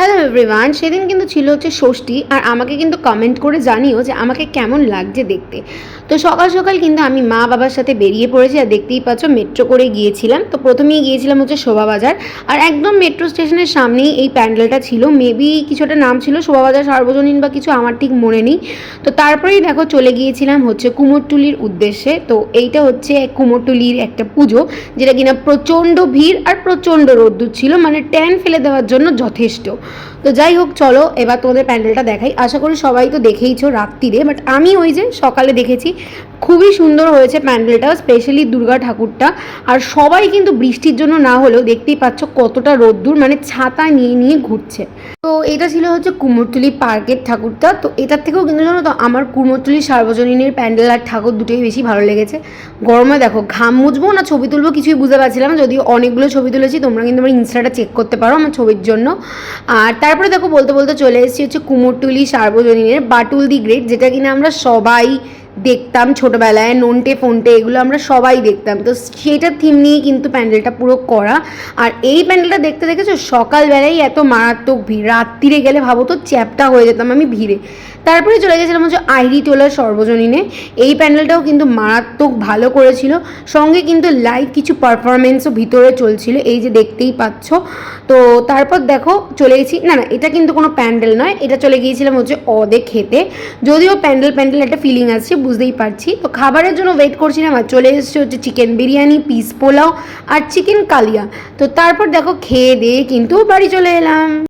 Hello everyone সেদিন কিন্তু ছিল হচ্ছে ষষ্ঠী, আর আমাকে কিন্তু কমেন্ট করে জানিও যে আমাকে কেমন লাগছে দেখতে। তো সকাল সকাল কিন্তু আমি মা বাবার সাথে বেরিয়ে পড়েছি আর দেখতেই পাচ্ছ মেট্রো করে গিয়েছিলাম। তো প্রথমেই গিয়েছিলাম হচ্ছে শোভাবাজার আর একদম মেট্রো স্টেশনের সামনেই এই প্যান্ডেলটা ছিল। মেবি কিছুটা নাম ছিল শোভাবাজার সার্বজনীন বা কিছু, আমার ঠিক মনে নেই। তো তারপরেই দেখো চলে গিয়েছিলাম হচ্ছে কুমোরটুলির উদ্দেশ্যে। তো এইটা হচ্ছে কুমোরটুলির একটা পুজো, যেটা কিনা প্রচণ্ড ভিড় আর প্রচণ্ড রোদ্দুর ছিল। মানে ট্যান ফেলে দেওয়ার জন্য যথেষ্ট। তো যাই হোক, চলো এবার তোমাদের প্যান্ডেলটা দেখাই। আশা করি সবাই তো দেখেইছো রাত্রিরে। বাট আমি ওই যে সকালে দেখেছি খুবই সুন্দর হয়েছে প্যান্ডেলটা স্পেশালি দুর্গা ঠাকুরটা। আর সবাই কিন্তু বৃষ্টির জন্য না হলেও দেখতেই পাচ্ছ কতটা রোদ্দুর মানে ছাতা নিয়ে নিয়ে ঘুরছে। তো এটা ছিল হচ্ছে কুমোরটুলি পার্কের ঠাকুরটা। তো এটার থেকেও কিন্তু জানো তো, আমার কুমোরটুলি সার্বজনীনের প্যান্ডেল আর ঠাকুর দুটোই বেশি ভালো লেগেছে। গরমে দেখো, ঘাম মুছবো না, ছবি তুলবো, কিছুই বুঝতে পারছিলাম যদিও অনেকগুলো ছবি তুলেছি, তোমরা কিন্তু আমার ইনস্টাটা চেক করতে পারো আমার ছবির জন্য। আর তারপরে দেখো, বলতে বলতে চলে এসেছি হচ্ছে কুমোরটুলি সার্বজনীনের বাটুল দি গ্রেট, যেটা কিনা আমরা সবাই দেখতাম ছোটোবেলায়, নন্টে ফোনটে, এগুলো আমরা সবাই দেখতাম। তো সেটার থিম নিয়ে কিন্তু প্যান্ডেলটা পুরো করা। আর এই প্যান্ডেলটা দেখতে দেখেছ? সকালবেলায় এত মারাত্মক ভিড়। রাত্রিরে গেলে ভাবো তো চ্যাপটা হয়ে যেতাম আমি ভিড়ে। তারপরে চলে গেছিলাম হচ্ছে আইডি টোলার সর্বজনীনে। এই প্যান্ডেলটাও কিন্তু মারাত্মক ভালো করেছিল। সঙ্গে কিন্তু লাইভ কিছু পারফরমেন্সও ভিতরে চলছিল। এই যে দেখতেই পাচ্ছ। তো তারপর দেখো, চলে গেছি। না না, এটা কিন্তু কোনো প্যান্ডেল নয়। এটা চলে গিয়েছিলাম হচ্ছে অদে খেতে। যদিও প্যান্ডেল প্যান্ডেল একটা ফিলিং আসছে বুঝতেই পারছি। তো খাবারের জন্য ওয়েট করছিলাম আর চলে এসেছে হচ্ছে চিকেন বিরিয়ানি পিস পোলাও আর চিকেন কালিয়া। তো তারপর দেখো খেয়ে দিয়ে কিন্তু বাড়ি চলে এলাম।